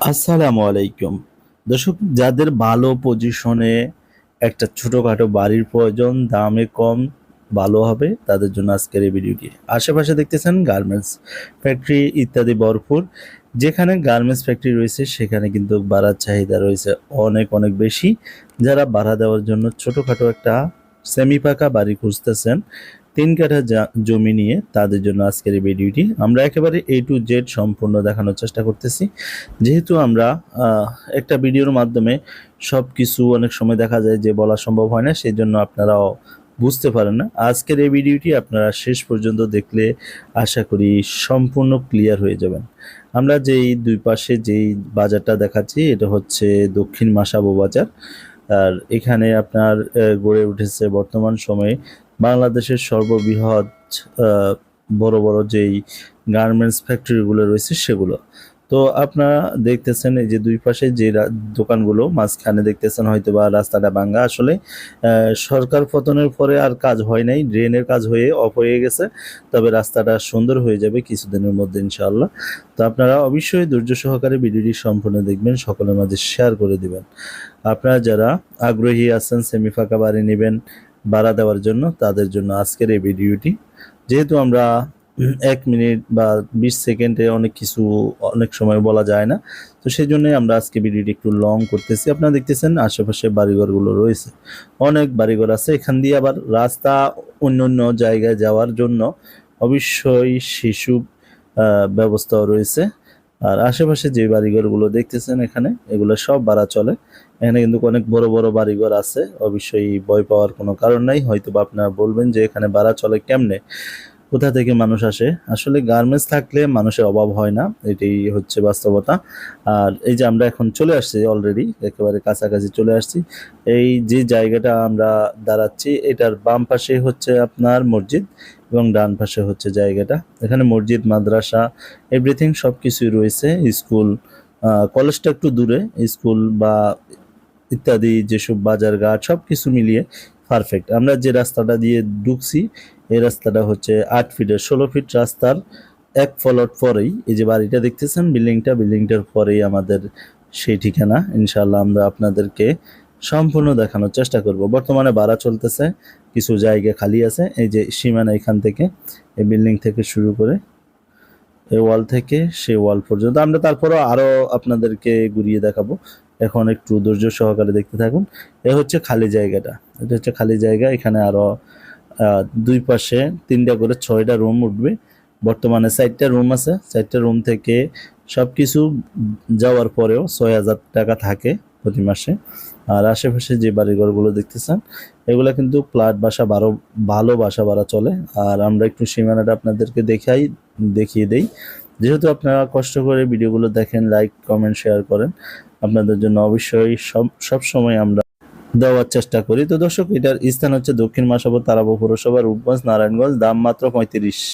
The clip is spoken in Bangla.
আসসালামু আলাইকুম। দর্শক, যাদের ভালো পজিশনে একটা ছোটোখাটো বাড়ির প্রয়োজন, দামে কম, ভালো হবে, তাদের জন্য আজকের এই ভিডিওটি। আশেপাশে দেখতেছেন গার্মেন্টস ফ্যাক্টরি ইত্যাদি ভরপুর। যেখানে গার্মেন্টস ফ্যাক্টরি রয়েছে, সেখানে কিন্তু ভাড়ার চাহিদা রয়েছে অনেক অনেক বেশি। যারা ভাড়া দেওয়ার জন্য ছোটোখাটো একটা সেমি পাকা বাড়ি খুঁজতেছেন তিন কাঠা জমি নিয়ে তাদের জন্য আজকের এই ভিডিওটি। আমরা একেবারে এ টু জেড সম্পূর্ণ দেখানোর চেষ্টা করতেছি। যেহেতু আমরা একটা ভিডিওর মাধ্যমে সব কিছু অনেক সময় দেখা যায় যে বলা সম্ভব হয় না সেই জন্য আপনারাও বুঝতে পারেন না। আজকের এই ভিডিওটি আপনারা শেষ পর্যন্ত দেখলে আশা করি সম্পূর্ণ ক্লিয়ার হয়ে যাবেন। আমরা যেই দুই পাশে যেই বাজারটা দেখাচ্ছি, এটা হচ্ছে দক্ষিণ মাসাবো বাজার। আর এখানে আপনার গড়ে উঠেছে বর্তমান সময়ে বাংলাদেশের সর্ববৃহৎ বড় বড় যেই গার্মেন্টস ফ্যাক্টরিগুলো রয়েছে সেগুলো। তো আপনারা দেখতেছেন এই যে দুই পাশে যে দোকানগুলো, মাঝখানে দেখতেছেন হয়তো বা রাস্তাটা ভাঙ্গা। আসলে সরকার পতনের পরে আর কাজ হয় নাই ড্রেনের কাজ হয়ে অফ হয়ে গেছে। তবে রাস্তাটা সুন্দর হয়ে যাবে কিছুদিনের মধ্যে, ইনশাআল্লাহ। তো আপনারা অবশ্যই ধৈর্য সহকারে ভিডিওটি সম্পূর্ণ দেখবেন, সকলের মাঝে শেয়ার করে দিবেন। আপনারা যারা আগ্রহী আছেন সেমি ফাঁকা বাড়ি নেবেন ভাড়া দেওয়ার জন্য তাদের জন্য আজকের এই ভিডিওটি। যেহেতু আমরা এক মিনিট বা বিশ সেকেন্ডে অনেক কিছু অনেক সময় বলা যায় না, তো সেই জন্যই আমরা আজকে ভিডিওটি একটু লং করতেছি। আপনারা দেখতেছেন আশেপাশে বাড়িঘরগুলো রয়েছে। অনেক বাড়িঘর আছে, এখান দিয়ে আবার রাস্তা অন্য অন্য জায়গায় যাওয়ার জন্য অবশ্যই শিশু ব্যবস্থাও রয়েছে। আর আশেপাশে যে বাড়িঘরগুলো দেখতেছেন এখানে, এগুলো সব ভাড়া চলে। এখানে কিন্তু অনেক বড় বড় বাড়িঘর আছে। অবশ্যই ভয় পাওয়ার কোনো কারণ নাই। হয়তো বা আপনারা বলবেন যে এখানে ভাড়া চলে কেমনে? কোথা থেকে মানুষ আসে? আসলে গার্মেন্টস থাকলে মানুষের অভাব হয় না, এটাই হচ্ছে বাস্তবতা। আর এই যে আমরা এখন চলে আসছি অলরেডি একেবারে কাছাকাছি চলে আসছি। এই যে জায়গাটা আমরা দাঁড়াচ্ছি, এটার বাম পাশে হচ্ছে আপনার মসজিদ এবং ডান পাশে হচ্ছে জায়গাটা। এখানে মসজিদ, মাদ্রাসা এভরিথিং সব কিছুই রয়েছে। স্কুল কলেজটা একটু দূরে, স্কুল বা ইত্যাদি যেসব বাজার ঘাট সব কিছু মিলিয়ে পারফেক্ট আমরা যে রাস্তাটা দিয়ে ঢুকছি, এই রাস্তাটা হচ্ছে আট ফিটের, ষোলো ফিট রাস্তার এক ফলট পরেই। এই যে বাড়িটা দেখতেছেন, বিল্ডিংটা, বিল্ডিংটার পরেই আমাদের সেই ঠিকানা। ইনশাল্লাহ আমরা আপনাদেরকে সম্পূর্ণ দেখানোর চেষ্টা করব। বর্তমানে ভাড়া চলতেছে, কিছু জায়গা খালি আছে। এই যে সীমানা এখান থেকে, এই বিল্ডিং থেকে শুরু করে এই ওয়াল থেকে সেই ওয়াল পর্যন্ত। আমরা তারপরও আরও আপনাদেরকে ঘুরিয়ে দেখাবো। এখন একটু ধৈর্য সহকারে দেখতে থাকুন। এ হচ্ছে খালি জায়গাটা। এটা হচ্ছে খালি জায়গা। এখানে আরও দুই পাশে তিনটা করে ছয়টা রুম উঠবে। বর্তমানে চারটা রুম আছে। চারটা রুম থেকে সব কিছু যাওয়ার পরেও ছয় হাজার টাকা থাকে প্রতি মাসে। আর আশেপাশে যে বাড়িঘরগুলো দেখতেছেন, এগুলো কিন্তু ফ্ল্যাট, বাসা বারো ভালো বাসা ভাড়া চলে। আর আমরা একটু সীমানাটা আপনাদেরকে দেখাই, দেখিয়ে দেই। যেহেতু আপনারা কষ্ট করে ভিডিওগুলো দেখেন, লাইক, কমেন্ট, শেয়ার করেন আপনাদের জন্য অবশ্যই সব সবসময় আমরা দেওয়ার চেষ্টা করি। তো দর্শক, এটার স্থান হচ্ছে দক্ষিণ মাসাবো তারাবো পৌরসভা রূপগঞ্জ, নারায়ণগঞ্জ, দাম মাত্র পঁয়ত্রিশ।